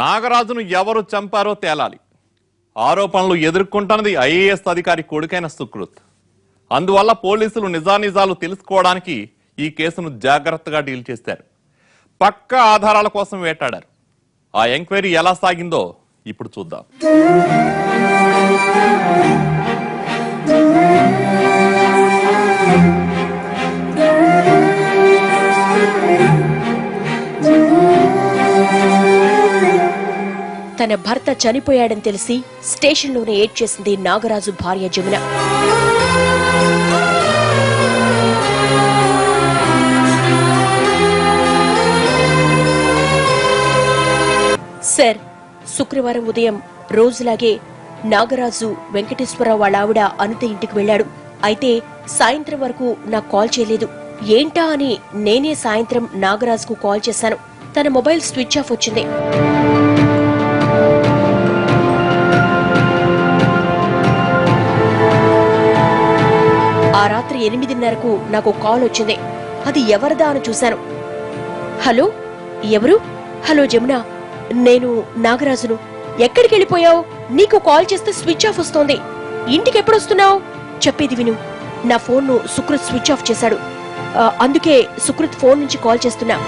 నాగరాజును ఎవరు చంపారో తేలాలి. ఆరోపణలు ఎదుర్కొంటున్నది ఐఏఎస్ అధికారి కొడుకైన సుకృత్. అందువల్ల పోలీసులు నిజానిజాలు తెలుసుకోవడానికి ఈ కేసును జాగ్రత్తగా డీల్ చేశారు. పక్క ఆధారాల కోసం వేటాడారు. ఆ ఎంక్వైరీ ఎలా సాగిందో ఇప్పుడు చూద్దాం. తన భర్త చనిపోయాడని తెలిసి స్టేషన్లోనే ఏడ్చేసింది నాగరాజు భార్య జమున. సార్ శుక్రవారం ఉదయం రోజులాగే నాగరాజు వెంకటేశ్వరరావు వాళ్ళ ఆవిడ అనిత ఇంటికి వెళ్ళాడు. అయితే సాయంత్రం వరకు నాకు కాల్ చేయలేదు. ఏంటా అని నేనే సాయంత్రం నాగరాజుకు కాల్ చేశాను. తన మొబైల్ స్విచ్ ఆఫ్ వచ్చింది. ఎనిమిదిన్నరకు నాకు కాల్ వచ్చింది. అది ఎవరిదా అని చూశాను. హలో? ఎవరు? హలో జమున. నేను నాగరాజును. ఎక్కడికి వెళ్ళిపోయావు? నీకు కాల్ చేస్తే స్విచ్ ఆఫ్ వస్తోంది. ఇంటికి ఎప్పుడు వస్తున్నావు? చెప్పేది విను. నా ఫోన్ను సుకృత్ స్విచ్ ఆఫ్ చేశాడు. అందుకే సుకృత్ ఫోన్ నుంచి కాల్ చేస్తున్నా.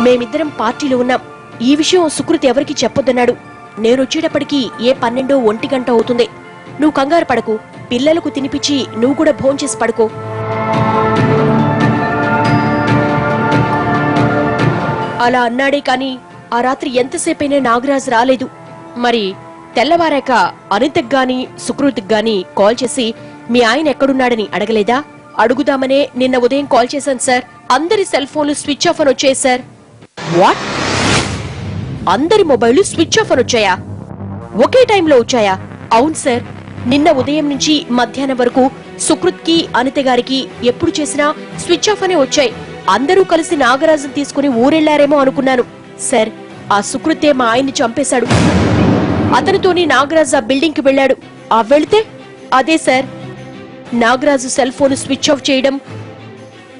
మేమిద్దరం పార్టీలో ఉన్నాం. ఈ విషయం సుకృత్ ఎవరికి చెప్పొద్దన్నాడు. నేనొచ్చేటప్పటికి ఏ పన్నెండో ఒంటి గంట అవుతుంది. నువ్వు కంగారు పడకు. పిల్లలకు తినిపించి నువ్వు కూడా భోంచేసి పడుకో. అలా అన్నాడే కాని ఆ రాత్రి ఎంతసేపైనా నాగరాజు రాలేదు. మరి తెల్లవారాక అనితకు గాని సుకృతికి గాని కాల్ చేసి మీ ఆయన ఎక్కడున్నాడని అడగలేదా? అడుగుదామనే నిన్న ఉదయం కాల్ చేశాను సార్. అందరి సెల్ ఫోన్లు స్విచ్ ఆఫ్ అని వచ్చాయి సార్. వాట్ అందరి మొబైల్ స్విచ్ ఆఫ్ అని వచ్చాయా ఒకే టైంలో వచ్చాయా? అవును సార్. నిన్న ఉదయం నుంచి మధ్యాహ్నం వరకు సుకృత్కి అనిత గారికి ఎప్పుడు చేసినా స్విచ్ ఆఫ్ అనే వచ్చాయి. అందరూ కలిసి నాగరాజును తీసుకుని ఊరెళ్ళారేమో అనుకున్నాను. సార్ ఆ సుకృతే మా ఆయన్ని చంపేశాడు. అతనితోని నాగరాజు ఆ బిల్డింగ్కి వెళ్ళాడు. ఆ వెళితే? అదే sir. Nagaraju cell phone switch off చేయడం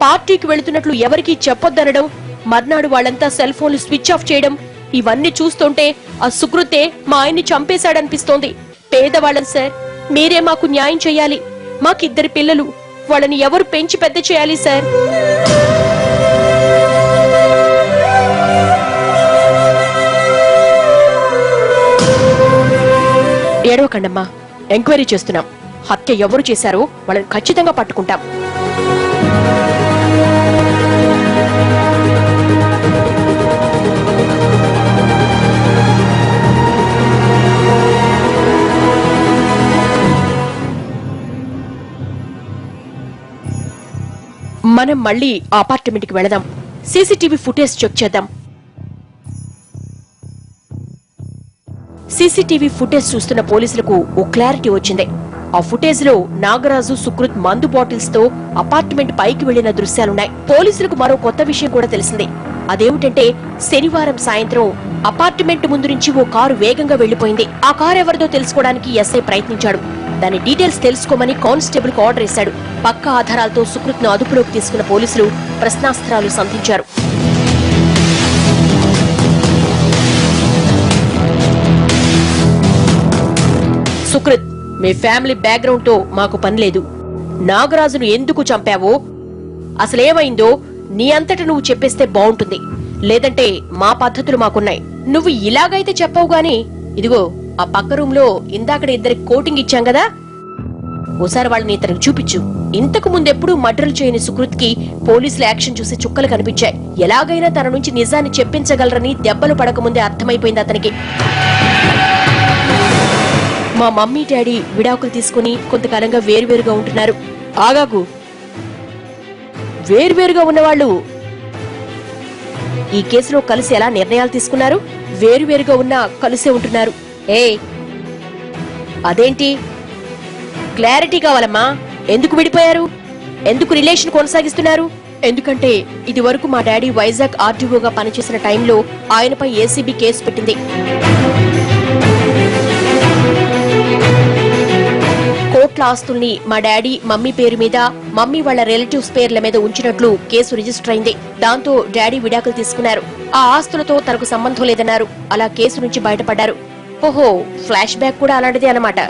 పార్టీకి వెళుతున్నట్లు ఎవరికీ చెప్పొద్దనడం మర్నాడు వాళ్ళంతా సెల్ ఫోన్లు స్విచ్ ఆఫ్ చేయడం ఇవన్నీ చూస్తుంటే ఆ సుకృతే మా ఆయన్ని చంపేశాడనిపిస్తోంది. పేదవాళ్ళం సార్. మీరే మాకు న్యాయం చేయాలి. మాకిద్దరి పిల్లలు. వాళ్ళని ఎవరు పెంచి పెద్ద చేయాలి సార్? ఏడవకండమ్మా. ఎంక్వైరీ చేస్తున్నాం. హత్య ఎవరు చేశారో వాళ్ళని ఖచ్చితంగా పట్టుకుంటాం. మనం మళ్ళీ అపార్ట్మెంట్కి వెళదాం. సీసీటీవీ ఫుటేజ్ చెక్ చేద్దాం. సీసీటీవీ ఫుటేజ్ చూస్తున్న పోలీసులకు ఓ క్లారిటీ వచ్చింది. ఆ ఫుటేజ్లో నాగరాజు సుకృత్ మందు బాటిల్స్తో అపార్ట్మెంట్ పైకి వెళ్ళిన దృశ్యాలున్నాయి. పోలీసులకు మరో కొత్త విషయం కూడా తెలిసింది. అదేమిటంటే శనివారం సాయంత్రం అపార్ట్మెంట్ ముందు నుంచి ఓ కారు వేగంగా వెళ్ళిపోయింది ఆ కారు ఎవరిదో తెలుసుకోవడానికి ఎస్ఐ ప్రయత్నించాడు. దాని డీటెయిల్స్ తెలుసుకోమని కానిస్టేబుల్కు ఆర్డర్ ఇశాడు పక్క ఆధారాలతో సుకృత్ను అదుపులోకి తీసుకున్న పోలీసులు ప్రశ్నాస్త్రాలు సంధించారు. సుకృత్ మీ ఫ్యామిలీ బ్యాక్గ్రౌండ్తో మాకు పని లేదు. నాగరాజును ఎందుకు చంపావో? అసలేమైందో నీ అంతట నువ్వు చెప్పేస్తే బావుంటుంది. లేదంటే మా పద్ధతులు మాకున్నాయి. నువ్వు ఇలాగైతే చెప్పవు గాని ఇదిగో ఆ పక్క రూమ్లో ఇందాకడ ఇద్దరికి కోటింగ్ ఇచ్చాం కదా? ఓసారి వాళ్ళని ఇతనికి చూపించు. ఇంతకు ముందెప్పుడు మర్డర్లు చేయని సుకృత్కి పోలీసుల యాక్షన్ చూసి చుక్కలు కనిపించాయి. ఎలాగైనా తన నుంచి నిజాన్ని చెప్పించగలరని దెబ్బలు పడకముందే అర్థమైపోయింది అతనికి. మా మమ్మీ డాడీ విడాకులు తీసుకుని కొంతకాలంగా వేరువేరుగా ఉంటున్నారు. ఆగాకు. వేరువేరుగా ఉన్నవాళ్ళు ఈ కేసులో కలిసి ఎలా నిర్ణయాలు తీసుకున్నారు? వేరువేరుగా ఉన్నా కలిసే ఉంటున్నారు. ఏ అదేంటి? క్లారిటీ కావాలమ్మా. ఎందుకు విడిపోయారు? ఎందుకు రిలేషన్ కొనసాగిస్తున్నారు? ఎందుకంటే ఇది వరకు మా డాడీ వైజాగ్ ఆర్టీఓగా పనిచేసిన టైంలో ఆయనపై ఏసీబీ కేసు పెట్టింది. కోట్ల ఆస్తుల్ని మా డాడీ మమ్మీ పేరు మీద మమ్మీ వాళ్ళ రిలేటివ్స్ పేర్ల మీద ఉంచినట్లు కేసు రిజిస్టర్ అయింది. దాంతో డాడీ విడాకులు తీసుకున్నారు. ఆ ఆస్తులతో తనకు సంబంధం లేదన్నారు. అలా కేసు నుంచి బయటపడ్డారు. ఓహో ఫ్లాష్ బ్యాక్ కూడా అలాంటిదే అన్నమాట.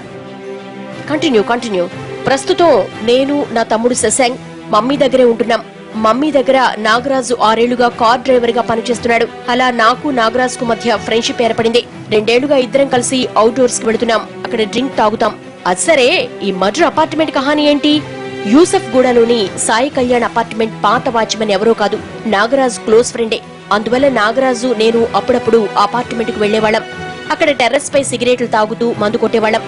కంటిన్యూ కంటిన్యూ ప్రస్తుతం నేను నా తమ్ముడు శశాంక్ మమ్మీ దగ్గరే ఉంటున్నాం. మమ్మీ దగ్గర నాగరాజు ఆరేళ్ళుగా కార్ డ్రైవర్గా పనిచేస్తున్నాడు. అలా నాకు నాగరాజ్కు మధ్య ఫ్రెండ్షిప్ ఏర్పడింది. రెండేళ్ళుగా ఇద్దరం కలిసి అవుట్డోర్స్కి వెళుతున్నాం. అక్కడ డ్రింక్ తాగుతాం. అది సరే ఈ మర్డర్ అపార్ట్మెంట్ కహాని ఏంటి? యూసఫ్ గూడలోని సాయి కళ్యాణ్ అపార్ట్మెంట్ పాత వాచ్మెన్ ఎవరో కాదు. నాగరాజు క్లోజ్ ఫ్రెండే. అందువల్ల నాగరాజు నేను అప్పుడప్పుడు అపార్ట్మెంట్కు వెళ్ళేవాళ్ళం అక్కడ టెర్రస్ పై సిగరెట్లు తాగుతూ మందు కొట్టేవాళ్ళం.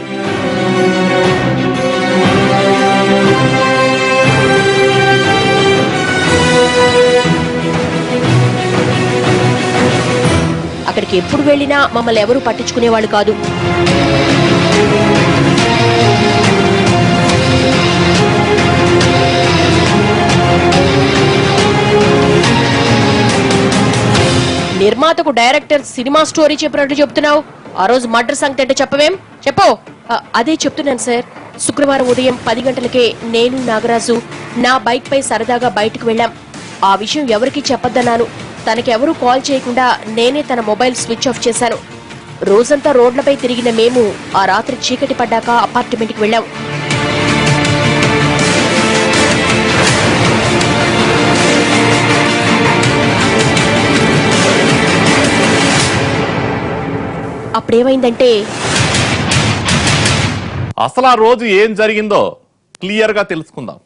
అక్కడికి ఎప్పుడు వెళ్ళినా మమ్మల్ని ఎవరూ పట్టించుకునేవాళ్ళు కాదు. నిర్మాతకు డైరెక్టర్ సినిమా స్టోరీ చెప్పినట్టు చెప్తున్నావు. ఆ రోజు మర్డర్ సంగతి అంటే చెప్పవేం? చెప్పు. అదే చెప్తున్నాను సార్. శుక్రవారం ఉదయం పది గంటలకే నేను నాగరాజు నా బైక్ పై సరదాగా బయటకు వెళ్ళాం. ఆ విషయం ఎవరికి చెప్పొద్దన్నాను. తనకెవరూ కాల్ చేయకుండా నేనే తన మొబైల్ స్విచ్ ఆఫ్ చేశాను. రోజంతా రోడ్లపై తిరిగిన మేము ఆ రాత్రి చీకటి పడ్డాక అపార్ట్మెంట్కి వెళ్ళాం. అప్పుడేమైందంటే? అసలు ఆ రోజు ఏం జరిగిందో క్లియర్గా తెలుసుకుందాం.